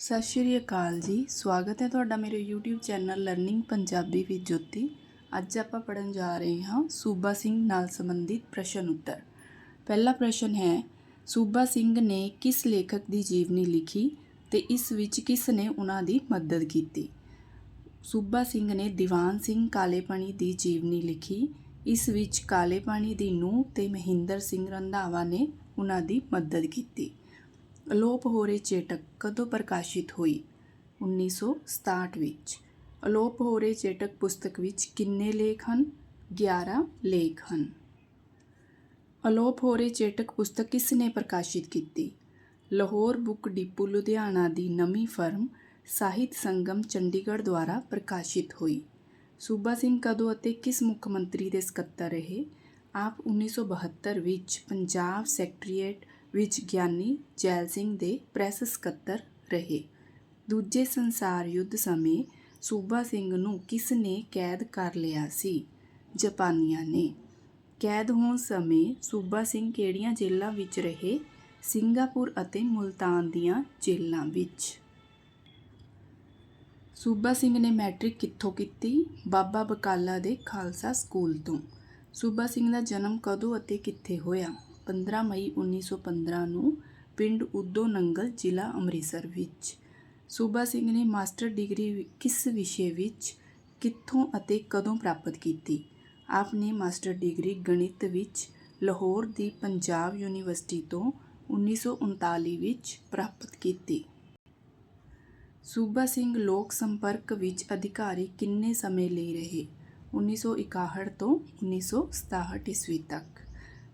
ਸਤਿ ਸ਼੍ਰੀ ਅਕਾਲ ਜੀ। ਸਵਾਗਤ ਹੈ ਤੁਹਾਡਾ ਮੇਰੇ YouTube channel learning Punjabi with Jyoti. ਅੱਜ ਆਪਾਂ ਪੜਨ ਜਾ ਰਹੇ ਹਾਂ ਸੂਬਾ ਸਿੰਘ ਨਾਲ ਸੰਬੰਧਿਤ ਪ੍ਰਸ਼ਨ ਉੱਤਰ। ਪਹਿਲਾ ਪ੍ਰਸ਼ਨ ਹੈ, ਸੂਬਾ ਸਿੰਘ ਨੇ ਕਿਸ ਲੇਖਕ ਦੀ ਜੀਵਨੀ ਲਿਖੀ ਤੇ ਇਸ ਵਿੱਚ ਕਿਸ ਨੇ ਉਹਨਾਂ ਦੀ ਮਦਦ ਕੀਤੀ? ਸੂਬਾ ਸਿੰਘ ਨੇ ਦੀਵਾਨ ਸਿੰਘ ਕਾਲੇਪਾਣੀ ਦੀ ਜੀਵਨੀ ਲਿਖੀ, ਇਸ ਵਿੱਚ ਕਾਲੇ ਪਾਣੀ ਦੀ ਨੂੰਹ ਤੇ ਮਹਿੰਦਰ ਸਿੰਘ ਰੰਧਾਵਾ ਨੇ ਉਹਨਾਂ ਦੀ ਮਦਦ ਕੀਤੀ। ਅਲੋਪ ਹੋ ਰਹੇ ਚੇਟਕ ਕਦੋਂ ਪ੍ਰਕਾਸ਼ਿਤ ਹੋਈ? 1967 ਵਿੱਚ। ਅਲੋਪ ਹੋ ਰਹੇ ਚੇਟਕ ਪੁਸਤਕ ਵਿੱਚ ਕਿੰਨੇ ਲੇਖ ਹਨ? 11 ਲੇਖ ਹਨ। ਅਲੋਪ ਹੋ ਰਹੇ ਚੇਟਕ ਪੁਸਤਕ ਕਿਸ ਨੇ ਪ੍ਰਕਾਸ਼ਿਤ ਕੀਤੀ? ਲਾਹੌਰ ਬੁੱਕ ਡਿਪੂ, ਲੁਧਿਆਣਾ ਦੀ ਨਵੀਂ ਫਰਮ ਸਾਹਿਤ ਸੰਗਮ, ਚੰਡੀਗੜ੍ਹ ਦੁਆਰਾ ਪ੍ਰਕਾਸ਼ਿਤ ਹੋਈ। ਸੂਬਾ ਸਿੰਘ ਕਦੋਂ ਅਤੇ ਕਿਸ ਮੁੱਖ ਮੰਤਰੀ ਦੇ ਸਕੱਤਰ ਰਹੇ? ਆਪ 1972 ਵਿੱਚ ਪੰਜਾਬ ਸੈਕਟਰੀਏਟ ਵਿੱਚ ਗਿਆਨੀ ਜੈਲ ਸਿੰਘ ਦੇ ਪ੍ਰੈਸ ਸਕੱਤਰ ਰਹੇ। ਦੂਜੇ ਸੰਸਾਰ ਯੁੱਧ ਸਮੇਂ ਸੂਬਾ ਸਿੰਘ ਨੂੰ ਕਿਸ ਨੇ ਕੈਦ ਕਰ ਲਿਆ ਸੀ? ਜਾਪਾਨੀਆਂ ਨੇ। ਕੈਦ ਹੋਣ ਸਮੇਂ ਸੂਬਾ ਸਿੰਘ ਕਿਹੜੀਆਂ ਜੇਲ੍ਹਾਂ ਵਿੱਚ ਰਹੇ? ਸਿੰਗਾਪੁਰ ਅਤੇ ਮੁਲਤਾਨ ਦੀਆਂ ਜੇਲ੍ਹਾਂ ਵਿੱਚ। ਸੂਬਾ ਸਿੰਘ ਨੇ ਮੈਟ੍ਰਿਕ ਕਿੱਥੋਂ ਕੀਤੀ? ਬਾਬਾ ਬਕਾਲਾ ਦੇ ਖਾਲਸਾ ਸਕੂਲ ਤੋਂ। ਸੂਬਾ ਸਿੰਘ ਦਾ ਜਨਮ ਕਦੋਂ ਅਤੇ ਕਿੱਥੇ ਹੋਇਆ? 15 ਮਈ 1915 ਨੂੰ ਪਿੰਡ ਉਦੋਂ ਨੰਗਲ ਜ਼ਿਲ੍ਹਾ ਅੰਮ੍ਰਿਤਸਰ ਵਿੱਚ। ਸੂਬਾ ਸਿੰਘ ਨੇ ਮਾਸਟਰ ਡਿਗਰੀ ਕਿਸ ਵਿਸ਼ੇ ਵਿੱਚ, ਕਿੱਥੋਂ ਅਤੇ ਕਦੋਂ ਪ੍ਰਾਪਤ ਕੀਤੀ? ਆਪ ਨੇ ਮਾਸਟਰ ਡਿਗਰੀ ਗਣਿਤ ਵਿੱਚ ਲਾਹੌਰ ਦੀ ਪੰਜਾਬ ਯੂਨੀਵਰਸਿਟੀ ਤੋਂ 1939 ਵਿੱਚ ਪ੍ਰਾਪਤ ਕੀਤੀ। ਸੂਬਾ ਸਿੰਘ ਲੋਕ ਸੰਪਰਕ ਵਿੱਚ ਅਧਿਕਾਰੀ ਕਿੰਨੇ ਸਮੇਂ ਲਈ ਰਹੇ? 1961 ਤੋਂ 1967 ਈਸਵੀ ਤੱਕ।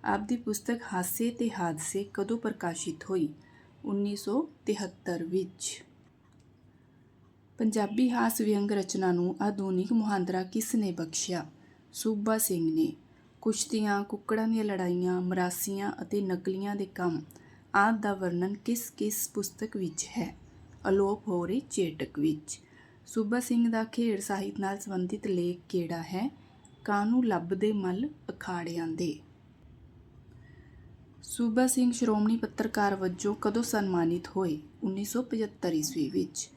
ਆਪ ਦੀ ਪੁਸਤਕ ਹਾਸੇ ਤੇ ਹਾਦਸੇ ਕਦੋਂ ਪ੍ਰਕਾਸ਼ਿਤ ਹੋਈ? 1973 ਵਿੱਚ। ਪੰਜਾਬੀ ਹਾਸ ਵਿਅੰਗ ਰਚਨਾ ਨੂੰ ਆਧੁਨਿਕ ਮੁਹਾਂਦਰਾ ਕਿਸ ਨੇ ਬਖਸ਼ਿਆ? ਸੂਬਾ ਸਿੰਘ ਨੇ। ਕੁਸ਼ਤੀਆਂ, ਕੁੱਕੜਾਂ ਦੀਆਂ ਲੜਾਈਆਂ, ਮਰਾਸੀਆਂ ਅਤੇ ਨਕਲੀਆਂ ਦੇ ਕੰਮ, ਆਦਿ ਦਾ ਵਰਣਨ ਕਿਸ ਕਿਸ ਪੁਸਤਕ ਵਿੱਚ ਹੈ? ਅਲੋਪ ਹੋ ਰਹੀ ਚੇਟਕ ਵਿੱਚ। ਸੂਬਾ ਸਿੰਘ ਦਾ ਖੇਡ ਸਾਹਿਤ ਨਾਲ ਸੰਬੰਧਿਤ ਲੇਖ ਕਿਹੜਾ ਹੈ? ਕਾਨੂੰ ਲੱਭਦੇ ਮੱਲ ਅਖਾੜਿਆਂ ਦੇ। ਸੂਬਾ ਸਿੰਘ ਸ਼੍ਰੋਮਣੀ ਪੱਤਰਕਾਰ ਵਜੋਂ ਕਦੋਂ ਸਨਮਾਨਿਤ ਹੋਏ? 1975 ਈਸਵੀ ਵਿੱਚ।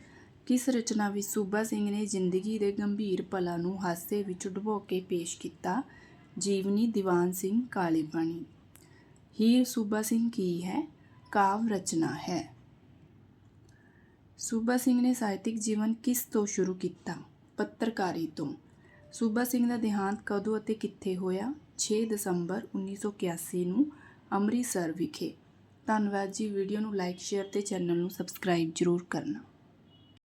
ਕਿਸ ਰਚਨਾ ਵਿੱਚ ਸੂਬਾ ਸਿੰਘ ਨੇ ਜ਼ਿੰਦਗੀ ਦੇ ਗੰਭੀਰ ਪਲਾਂ ਨੂੰ ਹਾਸੇ ਵਿੱਚ ਡੁਬੋ ਕੇ ਪੇਸ਼ ਕੀਤਾ? ਜੀਵਨੀ ਦੀਵਾਨ ਸਿੰਘ ਕਾਲੇਪਾਣੀ ਹੀਰ ਸੂਬਾ ਸਿੰਘ ਕੀ ਹੈ? ਕਾਵ ਰਚਨਾ ਹੈ। ਸੂਬਾ ਸਿੰਘ ਨੇ ਸਾਹਿਤਿਕ ਜੀਵਨ ਕਿਸ ਤੋਂ ਸ਼ੁਰੂ ਕੀਤਾ? ਪੱਤਰਕਾਰੀ ਤੋਂ। ਸੂਬਾ ਸਿੰਘ ਦਾ ਦੇਹਾਂਤ ਕਦੋਂ ਅਤੇ ਕਿੱਥੇ ਹੋਇਆ? 6 ਦਸੰਬਰ 1981 ਨੂੰ ਅੰਮ੍ਰਿਤਸਰ ਵਿਖੇ। ਧੰਨਵਾਦ ਜੀ। ਵੀਡੀਓ ਨੂੰ ਲਾਈਕ ਸ਼ੇਅਰ ਤੇ ਚੈਨਲ ਨੂੰ ਸਬਸਕ੍ਰਾਈਬ ਜ਼ਰੂਰ ਕਰਨਾ।